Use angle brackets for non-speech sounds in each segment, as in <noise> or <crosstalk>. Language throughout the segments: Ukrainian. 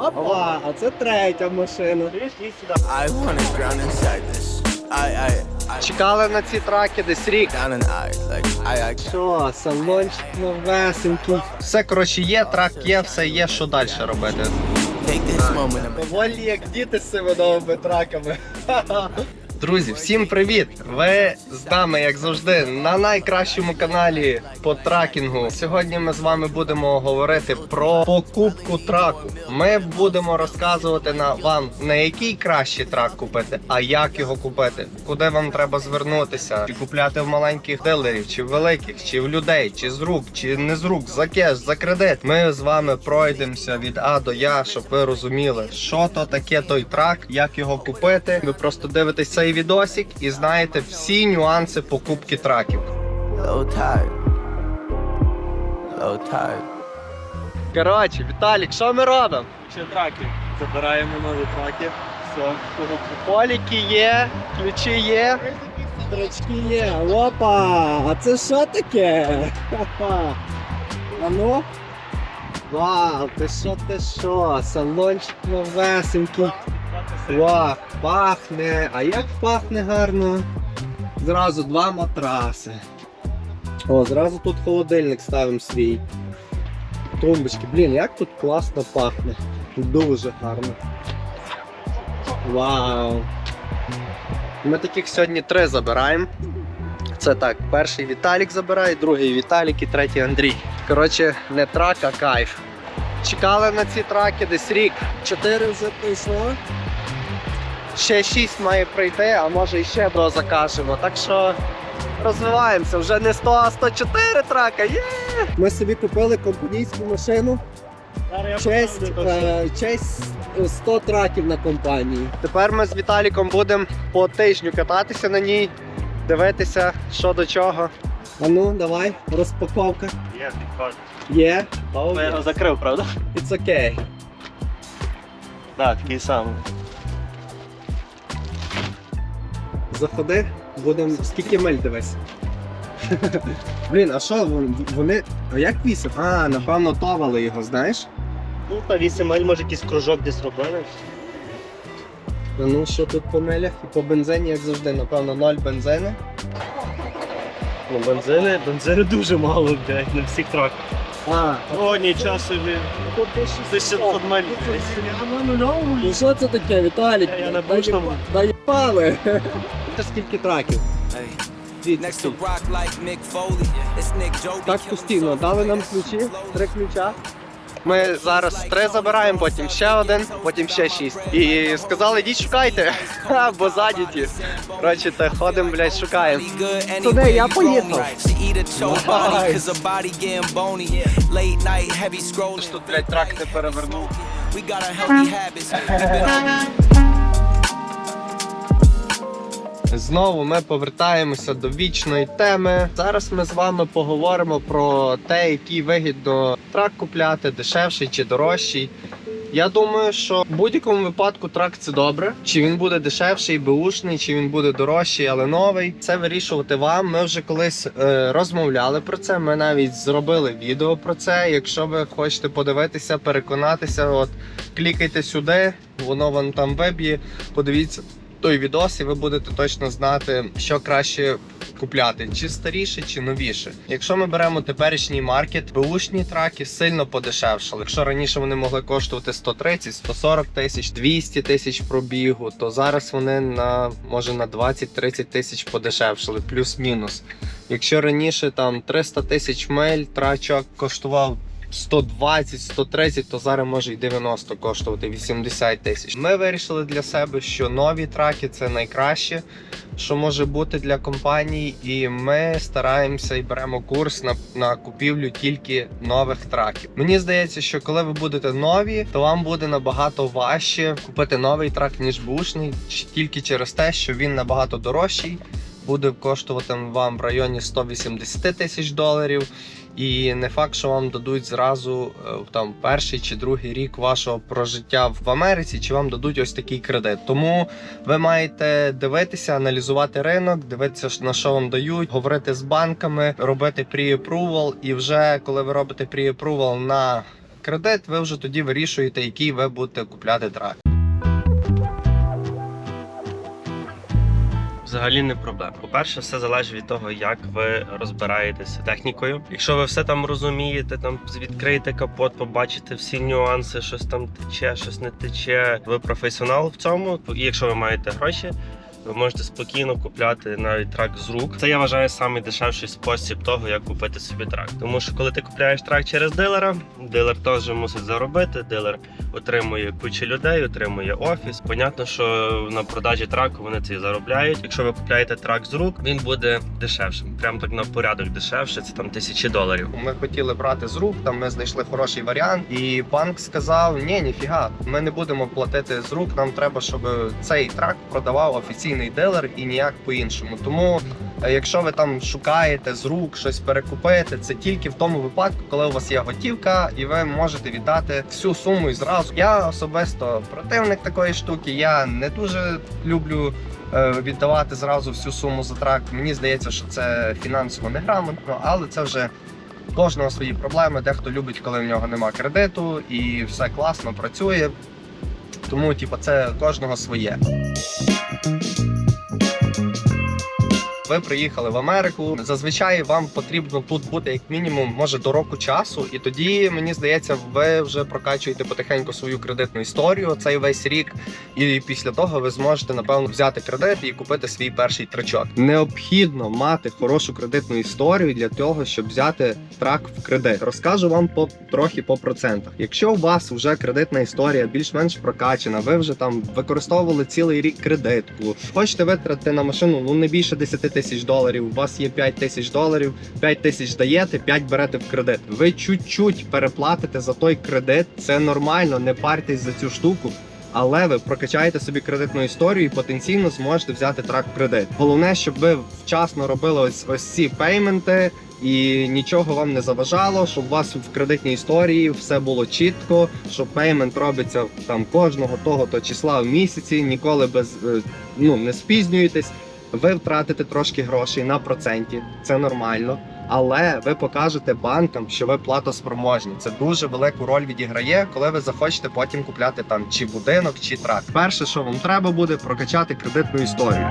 Опа, а це третя машина. I wanna drown inside this. I, I, I Чекали на ці траки десь рік. down and I, like, I, I Що, салончик новесенький. Все, коротше, є, трак є, все є, що далі робити. take this moment Поволі, як діти з цими новими траками. <laughs> <laughs> Друзі, всім привіт! Ви з нами, як завжди, на найкращому каналі по тракінгу. Сьогодні ми з вами будемо говорити про покупку траку. Ми будемо розказувати на вам на який кращий трак купити, а як його купити, куди вам треба звернутися, чи купляти в маленьких дилерів, чи в великих, чи в людей, чи з рук, чи не з рук, за кеш, за кредит. Ми з вами пройдемося від А до Я, щоб ви розуміли, що то таке той трак, як його купити. Ви просто дивитесь цей відосик і знаєте всі нюанси покупки траків. low tide. Low tide. Коротше, Віталік, що ми робимо? Ще траки. Забираємо нові траки. Все. Поліки є, ключі є. Дрочки є. Опа! А це що таке? Ха-ха. А ну? Вау, ти що, ти що? Салончик новесенький. Вау, пахне. А як пахне гарно? Зразу два матраси. О, зразу тут холодильник ставимо свій. Тумбочки. Блін, як тут класно пахне. Дуже гарно. Вау. Ми таких сьогодні три забираємо. Це так, перший Віталік забирає, другий Віталік і третій Андрій. Коротше, не трак, а кайф. Чекали на ці траки десь рік. Чотири вже прийшло. Ще шість має прийти, а може іще до закажемо. Так що розвиваємося. Вже не 100, а 104 трака. Є! Ми собі купили компанійську машину. Честь, е, честь 100 траків на компанії. Тепер ми з Віталіком будемо по тижню кататися на ній, дивитися, що до чого. А ну, давай, розпаковка. Є, підходить. Є. Я закрив, правда? It's okay. Так, такий самий. Заходи, будемо. Скільки миль дивись. <laughs> Блін, а що вони. А як вісім? А, напевно, товали його, знаєш? Ну, та 8 миль, може якийсь кружок десь робили. Ну що тут по милях і по бензині, як завжди, напевно, ноль бензину. Ну, бензини, бензини дуже мало, блядь, на всіх траках. А, О, нічого собі. тут 1600 миль. Ну що це таке, Віталік? Я на бушному. Доїбали. Це скільки траків? Дивіться. Так постійно, дали нам ключі, три ключа. Ми зараз три забираємо, потім ще один, потім ще шість. І сказали, йдіть шукайте, <laughs> бо задіті. Коротше, та ходимо, блядь, шукаємо. Туди я поїхав. Тут, блядь, трак не перевернув. <laughs> Знову ми повертаємося до вічної теми. Зараз ми з вами поговоримо про те, який вигідно трак купляти, дешевший чи дорожчий. Я думаю, що в будь-якому випадку трак це добре. Чи він буде дешевший, беушний, чи він буде дорожчий, але новий. Це вирішувати вам. Ми вже колись е, розмовляли про це. Ми навіть зробили відео про це. Якщо ви хочете подивитися, переконатися, от клікайте сюди, воно вам там виб'є. Подивіться той відос, і ви будете точно знати, що краще купляти, чи старіше, чи новіше. Якщо ми беремо теперішній маркет, беушні траки сильно подешевшали. Якщо раніше вони могли коштувати 130, 140 тисяч, 200 тисяч пробігу, то зараз вони на може на 20-30 тисяч подешевшали, плюс-мінус. Якщо раніше там 300 тисяч миль трачок коштував 120-130, то зараз може й 90 коштувати 80 тисяч. Ми вирішили для себе, що нові траки це найкраще, що може бути для компаній, і ми стараємося і беремо курс на, на купівлю тільки нових траків. Мені здається, що коли ви будете нові, то вам буде набагато важче купити новий трак ніж бушний, тільки через те, що він набагато дорожчий. Буде коштувати вам в районі 180 тисяч доларів. І не факт, що вам дадуть зразу е, там перший чи другий рік вашого прожиття в Америці, чи вам дадуть ось такий кредит. Тому ви маєте дивитися, аналізувати ринок, дивитися на що вам дають, говорити з банками, робити pre-approval. І вже коли ви робите pre-approval на кредит, ви вже тоді вирішуєте, який ви будете купляти трак. Взагалі не проблема. По-перше, все залежить від того, як ви розбираєтеся технікою. Якщо ви все там розумієте, там відкриєте капот, побачите всі нюанси, щось там тече, щось не тече. Ви професіонал в цьому. І якщо ви маєте гроші. Ви можете спокійно купляти навіть трак з рук. Це я вважаю самий дешевший спосіб того, як купити собі трак. Тому що коли ти купляєш трак через дилера, дилер теж мусить заробити. Дилер отримує кучу людей, отримує офіс. Понятно, що на продажі траку вони це заробляють. Якщо ви купляєте трак з рук, він буде дешевшим. Прям так на порядок дешевше. Це там тисячі доларів. Ми хотіли брати з рук, там ми знайшли хороший варіант, і банк сказав: ні, ніфіга, ми не будемо платити з рук. Нам треба, щоб цей трак продавав офіційний дилер і ніяк по-іншому. Тому, е, якщо ви там шукаєте з рук щось перекупити, це тільки в тому випадку, коли у вас є готівка, і ви можете віддати всю суму і зразу. Я особисто противник такої штуки. Я не дуже люблю. е, Віддавати зразу всю суму за трак. Мені здається, що це фінансово неграмотно, але це вже кожного свої проблеми. Дехто любить, коли в нього нема кредиту, і все класно працює. Тому, типу, це кожного своє. Ви приїхали в Америку. Зазвичай вам потрібно тут бути як мінімум, може до року часу, і тоді мені здається, ви вже прокачуєте потихеньку свою кредитну історію цей весь рік. І після того ви зможете напевно взяти кредит і купити свій перший трачок. Необхідно мати хорошу кредитну історію для того, щоб взяти трак в кредит. Розкажу вам по трохи по процентах. Якщо у вас вже кредитна історія більш-менш прокачана, ви вже там використовували цілий рік кредитку, хочете витратити на машину ну не більше 10 тисяч доларів. У вас є 5 тисяч доларів, 5 тисяч даєте, 5 берете в кредит. Ви чуть-чуть переплатите за той кредит. Це нормально, не парьтесь за цю штуку. Але ви прокачаєте собі кредитну історію і потенційно зможете взяти трак кредит. Головне, щоб ви вчасно робили ось ось ці пейменти. І нічого вам не заважало, щоб у вас в кредитній історії все було чітко, що пеймент робиться там кожного того то числа в місяці, ніколи без е, ну не спізнюєтесь. Ви втратите трошки грошей на проценті, це нормально. Але ви покажете банкам, що ви платоспроможні. Це дуже велику роль відіграє, коли ви захочете потім купляти там чи будинок, чи трак. Перше, що вам треба буде, прокачати кредитну історію.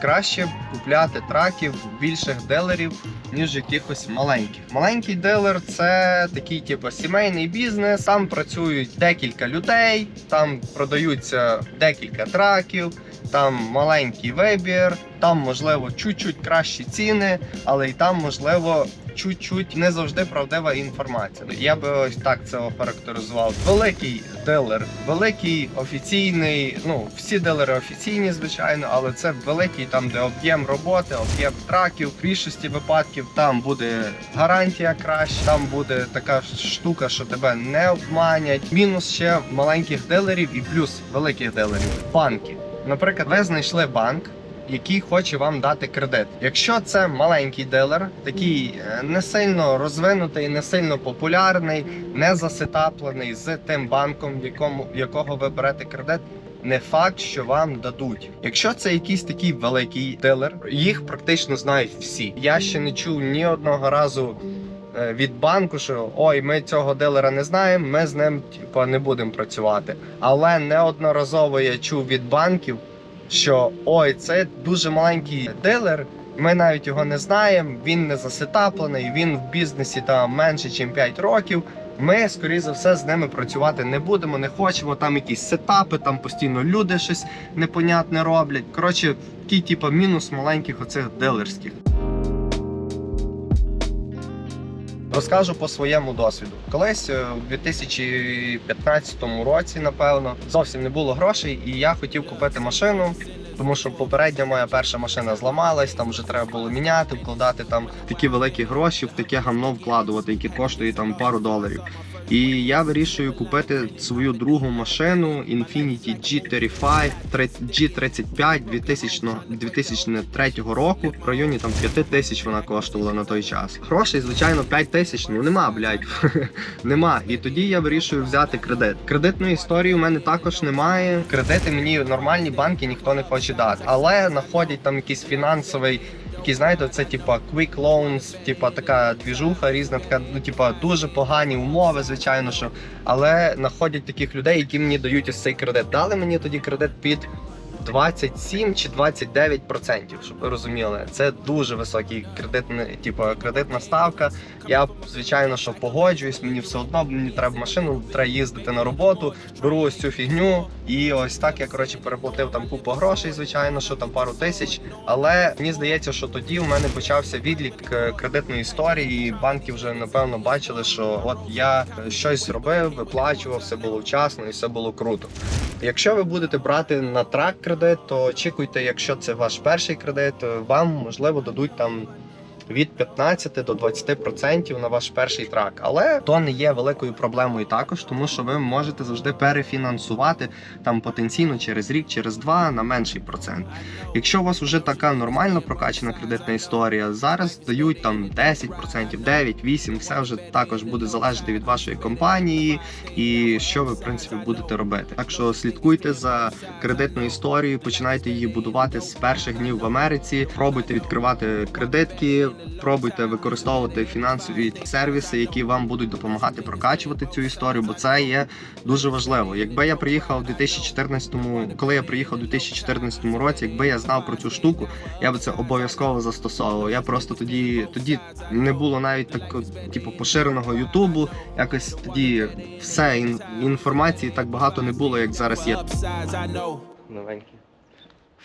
Краще купляти траків більших дилерів, ніж якихось маленьких. Маленький дилер це такий, типу, сімейний бізнес. Там працюють декілька людей, там продаються декілька траків, там маленький вибір, там можливо чуть-чуть кращі ціни, але й там можливо. Чуть-чуть не завжди правдива інформація. Я би ось так це охарактеризував. Великий дилер, великий офіційний. Ну всі дилери офіційні, звичайно, але це великий там, де об'єм роботи, об'єм траків. В більшості випадків там буде гарантія краще, там буде така штука, що тебе не обманять. Мінус ще маленьких дилерів і плюс великих дилерів банки. Наприклад, ви знайшли банк який хоче вам дати кредит. Якщо це маленький дилер, такий е, не сильно розвинутий, не сильно популярний, не засетаплений з тим банком, в якому в якого ви берете кредит. Не факт, що вам дадуть. Якщо це якийсь такий великий дилер, їх практично знають всі. Я ще не чув ні одного разу від банку, що ой, ми цього дилера не знаємо, ми з ним типа не будемо працювати. Але неодноразово я чув від банків, що ой, це дуже маленький дилер. Ми навіть його не знаємо. Він не засетаплений, він в бізнесі там менше, ніж 5 років. Ми, скоріше за все, з ними працювати не будемо, не хочемо. Там якісь сетапи, там постійно люди щось непонятне роблять. Коротше, такий типу, мінус маленьких оцих дилерських. Розкажу по своєму досвіду. Колись е, у 2015 році, напевно, зовсім не було грошей, і я хотів купити машину. Тому що попередня моя перша машина зламалась, там вже треба було міняти, вкладати там такі великі гроші, в таке гамно вкладувати, яке коштує там пару доларів. І я вирішую купити свою другу машину Infiniti G35 G35 2000, 2003 року. В районі там 5 тисяч вона коштувала на той час. Грошей, звичайно, 5 тисяч. Ну нема, блядь. <laughs> нема. І тоді я вирішую взяти кредит. Кредитної історії у мене також немає. Кредити мені нормальні банки ніхто не хоче дати. Але знаходять там якийсь фінансовий які знаєте, це типа quick loans, типа така двіжуха, різна така, ну типа дуже погані умови, звичайно, що але знаходять таких людей, які мені дають ось цей кредит. Дали мені тоді кредит під 27 чи 29 процентів, щоб ви розуміли. Це дуже високий кредитний, типу, кредитна ставка. Я звичайно, що погоджуюсь, мені все одно мені треба машину, треба їздити на роботу, беру ось цю фігню. І ось так я коротше переплатив там купу грошей, звичайно, що там пару тисяч. Але мені здається, що тоді у мене почався відлік е, кредитної історії. і Банки вже напевно бачили, що от я щось робив, виплачував, все було вчасно і все було круто. Якщо ви будете брати на трак кредит, то очікуйте, якщо це ваш перший кредит, вам можливо дадуть там. Від 15 до 20% на ваш перший трак, але то не є великою проблемою також, тому що ви можете завжди перефінансувати там потенційно через рік, через два на менший процент. Якщо у вас вже така нормально прокачана кредитна історія, зараз дають там 10%, 9, 8, все вже також буде залежати від вашої компанії і що ви в принципі будете робити. Так що слідкуйте за кредитною історією, починайте її будувати з перших днів в Америці. Пробуйте відкривати кредитки, пробуйте використовувати фінансові сервіси, які вам будуть допомагати прокачувати цю історію, бо це є дуже важливо. Якби я приїхав у 2014, коли я приїхав у 2014 році, якби я знав про цю штуку, я би це обов'язково застосовував. Я просто тоді тоді не було навіть такого, типу, поширеного Ютубу. Якось тоді все ін- інформації так багато не було, як зараз є. Новенькі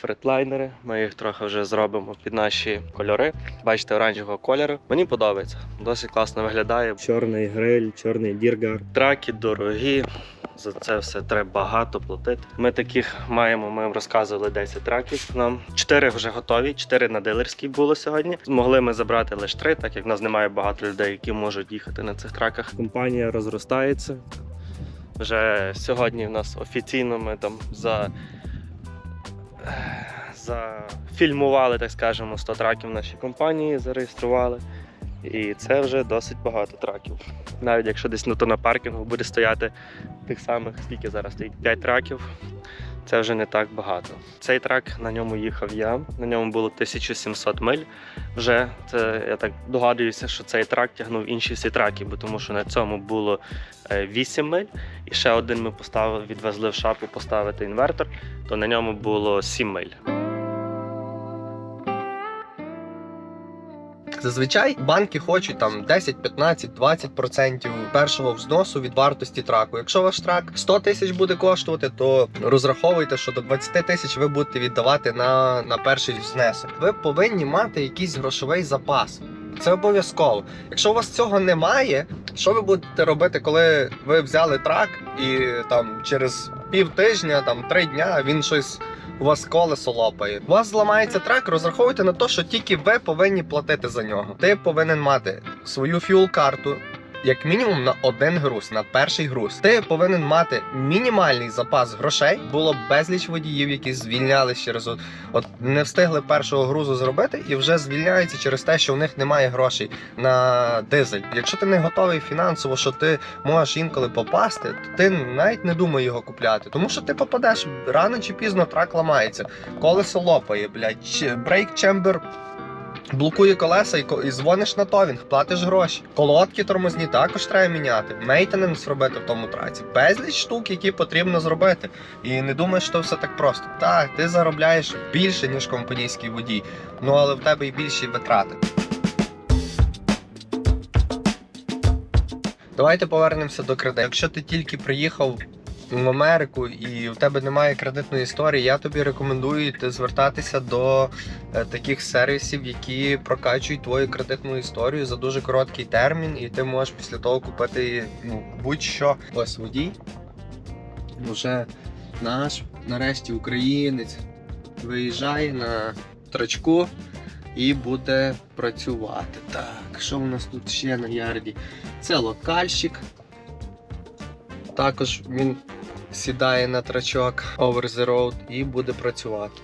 фретлайнери. Ми їх трохи вже зробимо під наші кольори. Бачите, оранжевого кольору. Мені подобається. Досить класно виглядає. Чорний гриль, чорний діргар. Траки дорогі. За це все треба багато платити. Ми таких маємо. Ми розказували 10 траків. Нам 4 вже готові, 4 на дилерській було сьогодні. Змогли ми забрати лише 3, так як в нас немає багато людей, які можуть їхати на цих траках. Компанія розростається. Вже сьогодні в нас офіційно ми там за зафільмували, так скажемо, 100 траків в нашій компанії, зареєстрували. І це вже досить багато траків. Навіть якщо десь ну, то на паркінгу буде стояти тих самих, скільки зараз стоїть 5 траків, це вже не так багато. Цей трак на ньому їхав я, на ньому було 1700 миль. Вже це я так догадуюся, що цей трак тягнув інші всі траки, бо тому що на цьому було е, 8 миль, і ще один ми поставили, відвезли в шапу поставити інвертор, то на ньому було 7 миль. Зазвичай банки хочуть там 10, 15, 20% першого взносу від вартості траку. Якщо ваш трак 100 тисяч буде коштувати, то розраховуйте, що до 20 тисяч ви будете віддавати на, на перший внесок. Ви повинні мати якийсь грошовий запас. Це обов'язково. Якщо у вас цього немає, що ви будете робити, коли ви взяли трак і там через пів тижня, там три дня він щось у вас колесо лопає. У вас зламається трак, розраховуйте на те, що тільки ви повинні платити за нього. Ти повинен мати свою фюл-карту. Як мінімум на один груз, на перший груз. Ти повинен мати мінімальний запас грошей. Було безліч водіїв, які звільнялись через от, от не встигли першого грузу зробити і вже звільняються через те, що в них немає грошей на дизель. Якщо ти не готовий фінансово, що ти можеш інколи попасти, то ти навіть не думай його купляти. Тому що ти попадеш рано чи пізно трак ламається, колесо лопає, блядь, брейк чембер. Блокує колеса і, і дзвониш на товінг, платиш гроші. Колодки тормозні також треба міняти. Мейтененс робити в тому траці. Безліч штук, які потрібно зробити. І не думаєш, що все так просто. Так, ти заробляєш більше, ніж компанійський водій, ну але в тебе і більші витрати. Давайте повернемося до кредиту. Якщо ти тільки приїхав в Америку і в тебе немає кредитної історії, я тобі рекомендую звертатися до е, таких сервісів, які прокачують твою кредитну історію за дуже короткий термін, і ти можеш після того купити ну, будь-що. Ось водій. Вже наш, нарешті, українець виїжджає на трачку і буде працювати. Так, що у нас тут ще на ярді? Це локальщик. Також він сідає на трачок over the road і буде працювати.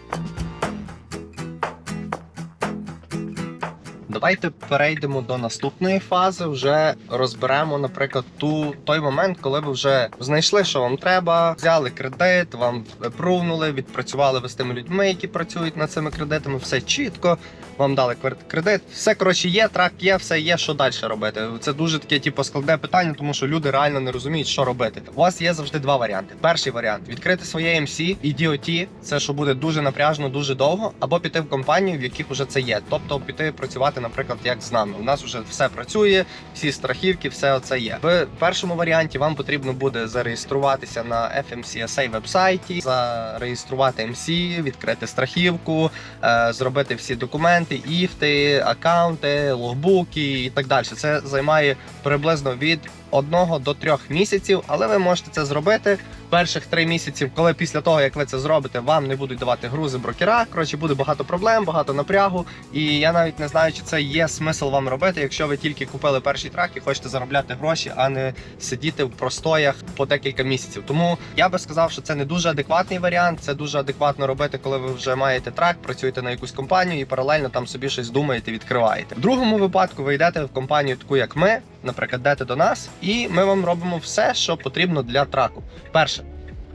Давайте перейдемо до наступної фази. Вже розберемо, наприклад, ту той момент, коли ви вже знайшли, що вам треба, взяли кредит, вам прувнули, відпрацювали ви з тими людьми, які працюють над цими кредитами. Все чітко. Вам дали кредит. Все коротше є, трак є, все є. Що далі робити? Це дуже таке, типу, складне питання, тому що люди реально не розуміють, що робити. У вас є завжди два варіанти. Перший варіант відкрити своє MC і DOT, це що буде дуже напряжно, дуже довго, або піти в компанію, в яких вже це є. Тобто піти працювати, наприклад, як з нами. У нас вже все працює, всі страхівки, все це є. В першому варіанті вам потрібно буде зареєструватися на FMCSA вебсайті, зареєструвати MC, відкрити страхівку, е, зробити всі документи, іфти, акаунти, логбуки і так далі. Це займає приблизно від одного до трьох місяців, але ви можете це зробити перших три місяці, коли після того, як ви це зробите, вам не будуть давати грузи брокера. Коротше, буде багато проблем, багато напрягу. І я навіть не знаю, чи це є смисл вам робити, якщо ви тільки купили перший трак і хочете заробляти гроші, а не сидіти в простоях по декілька місяців. Тому я би сказав, що це не дуже адекватний варіант. Це дуже адекватно робити, коли ви вже маєте трак, працюєте на якусь компанію і паралельно там собі щось думаєте, відкриваєте. В другому випадку ви йдете в компанію, таку як ми, наприклад, йдете до нас, і ми вам робимо все, що потрібно для траку. Перше.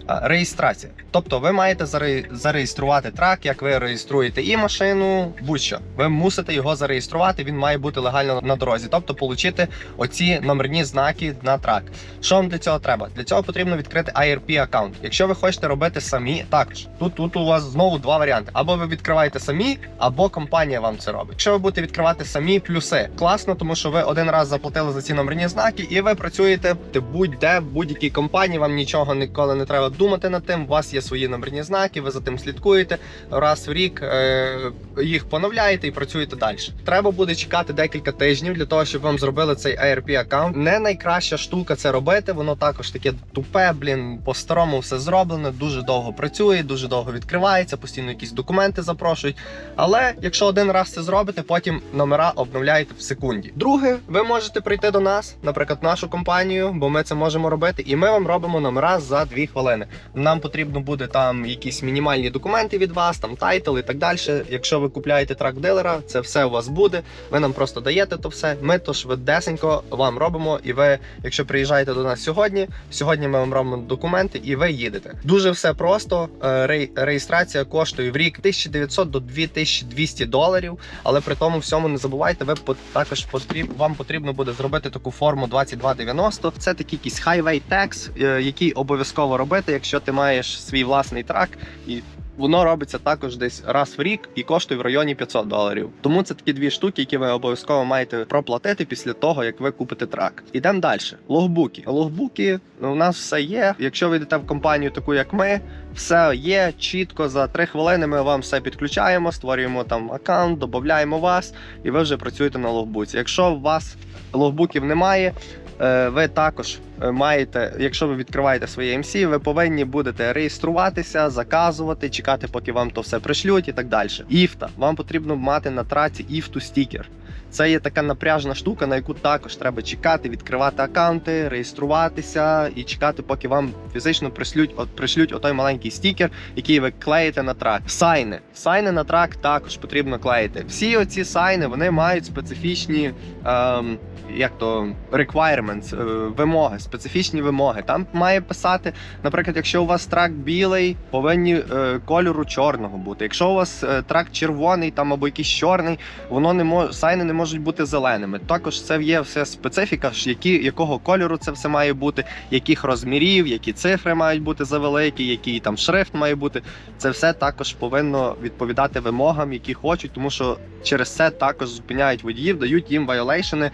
А, Реєстрація. Тобто ви маєте заре- зареєструвати трак, як ви реєструєте і машину, будь-що. Ви мусите його зареєструвати, він має бути легально на дорозі. Тобто отримати оці номерні знаки на трак. Що вам для цього треба? Для цього потрібно відкрити IRP аккаунт. Якщо ви хочете робити самі, також тут, тут у вас знову два варіанти: або ви відкриваєте самі, або компанія вам це робить. Якщо ви будете відкривати самі, плюси класно, тому що ви один раз заплатили за ці номерні знаки, і ви працюєте будь-де, в будь-якій компанії. Вам нічого ніколи не треба думати над тим. У вас є свої номерні знаки, ви за тим слідкуєте. Раз в рік е, їх поновляєте і працюєте далі. Треба буде чекати декілька тижнів для того, щоб вам зробили цей ARP аккаунт. Не найкраща штука це робити. Воно також таке тупе, блін, по-старому все зроблено. Дуже довго працює, дуже довго відкривається, постійно якісь документи запрошують. Але якщо один раз це зробите, потім номера обновляєте в секунді. Друге, ви можете прийти до нас, наприклад, нашу компанію, бо ми це можемо робити, і ми вам робимо номера за 2 хвилини. Нам потрібно буде там якісь мінімальні документи від вас, там тайтл і так далі. Якщо ви купляєте трак дилера, це все у вас буде. Ви нам просто даєте то все. Ми то швидесенько вам робимо. І ви, якщо приїжджаєте до нас сьогодні, сьогодні ми вам робимо документи, і ви їдете. Дуже все просто. Е, ре- Реєстрація коштує в рік 1900 до 2200 доларів. Але при тому всьому не забувайте, ви також потріб, вам потрібно буде зробити таку форму 2290. Це такий якийсь highway tax, е, який обов'язково робити, якщо ти маєш свій власний трак і. Воно робиться також десь раз в рік і коштує в районі 500 доларів. Тому це такі дві штуки, які ви обов'язково маєте проплатити після того, як ви купите трак. Ідемо далі. Логбуки. Логбуки у нас все є. Якщо ви йдете в компанію, таку як ми, все є чітко за 3 хвилини. Ми вам все підключаємо, створюємо там аккаунт, додаємо вас, і ви вже працюєте на логбуці. Якщо у вас логбуків немає. Е, Ви також е, маєте, якщо ви відкриваєте своє MC, ви повинні будете реєструватися, заказувати, чекати, поки вам то все пришлють і так далі. Іфта. Вам потрібно мати на траці іфту стікер. Це є така напряжна штука, на яку також треба чекати, відкривати аккаунти, реєструватися і чекати, поки вам фізично пришлють, от пришлють отой маленький стікер, який ви клеїте на трак. Сайни. Сайни на трак також потрібно клеїти. Всі оці сайни вони мають специфічні. Ем, як то requirements, е, вимоги, специфічні вимоги. Там має писати, наприклад, якщо у вас трак білий, повинні е, кольору чорного бути. Якщо у вас е, трак червоний там або якийсь чорний, воно не може сайни не можуть бути зеленими. Також це є все специфіка, які якого кольору це все має бути, яких розмірів, які цифри мають бути завеликі, який там шрифт має бути. Це все також повинно відповідати вимогам, які хочуть, тому що через це також зупиняють водіїв, дають їм вайолейшени,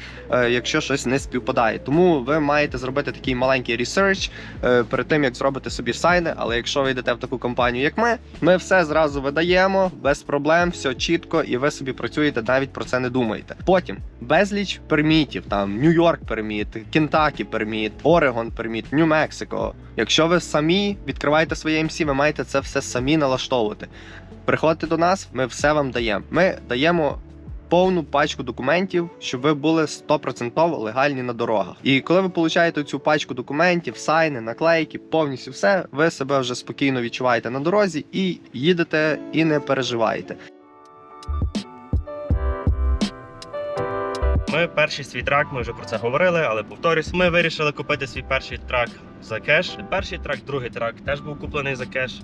якщо щось не співпадає. Тому ви маєте зробити такий маленький ресерч перед тим, як зробити собі сайни. Але якщо ви йдете в таку компанію, як ми, ми все зразу видаємо без проблем, все чітко, і ви собі працюєте, навіть про це не думаєте. Потім безліч пермітів, там Нью-Йорк перміт, Кентакі перміт, Орегон перміт, Нью-Мексико. Якщо ви самі відкриваєте своє MC, ви маєте це все самі налаштовувати. Приходьте до нас, ми все вам даємо. Ми даємо повну пачку документів, щоб ви були 100% легальні на дорогах. І коли ви получаєте цю пачку документів, сайни, наклейки, повністю все, ви себе вже спокійно відчуваєте на дорозі і їдете і не переживаєте. Ми перший свій трак, ми вже про це говорили, але повторюсь. Ми вирішили купити свій перший трак за кеш. Перший трак, другий трак теж був куплений за кеш.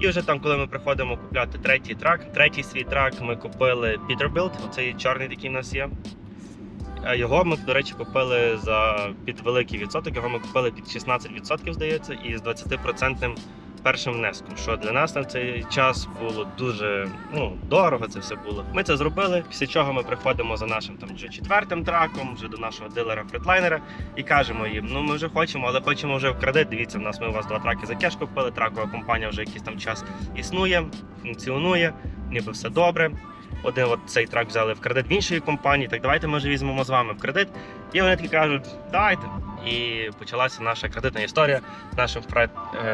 І вже там, коли ми приходимо купляти третій трак, третій свій трак ми купили Peterbilt, оцей чорний, який в нас є. Його ми, до речі, купили за під великий відсоток. Його ми купили під 16%, здається, і з 20% першим внеском. Що для нас на цей час було дуже ну, дорого. Це все було. Ми це зробили. Після чого ми приходимо за нашим там вже четвертим траком, вже до нашого дилера фретлайнера, і кажемо їм: ну ми вже хочемо, але хочемо вже в кредит. Дивіться, в нас ми у вас два траки за кеш купили. Тракова компанія вже якийсь там час існує, функціонує, ніби все добре. Один от цей трак взяли в кредит в іншої компанії. Так давайте може візьмемо з вами в кредит. І вони такі кажуть, давайте. І почалася наша кредитна історія з нашим е,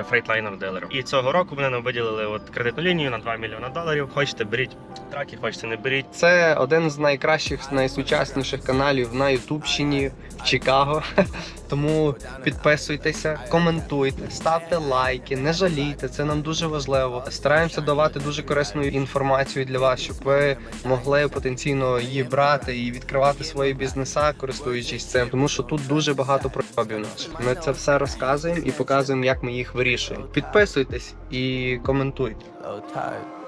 фрейтлайнер дилером. І цього року вони нам виділили от кредитну лінію на 2 мільйони доларів. Хочете беріть траки, хочете не беріть. Це один з найкращих, найсучасніших каналів на Ютубщині в Чикаго. <laughs> Тому підписуйтеся, коментуйте, ставте лайки, не жалійте. Це нам дуже важливо. Стараємося давати дуже корисну інформацію для вас, щоб ви могли потенційно її брати і відкривати свої бізнеса, користуючись цим. Тому що тут дуже багато проявів наших. Ми це все розказуємо і показуємо, як ми їх вирішуємо. Підписуйтесь і коментуйте. Tide.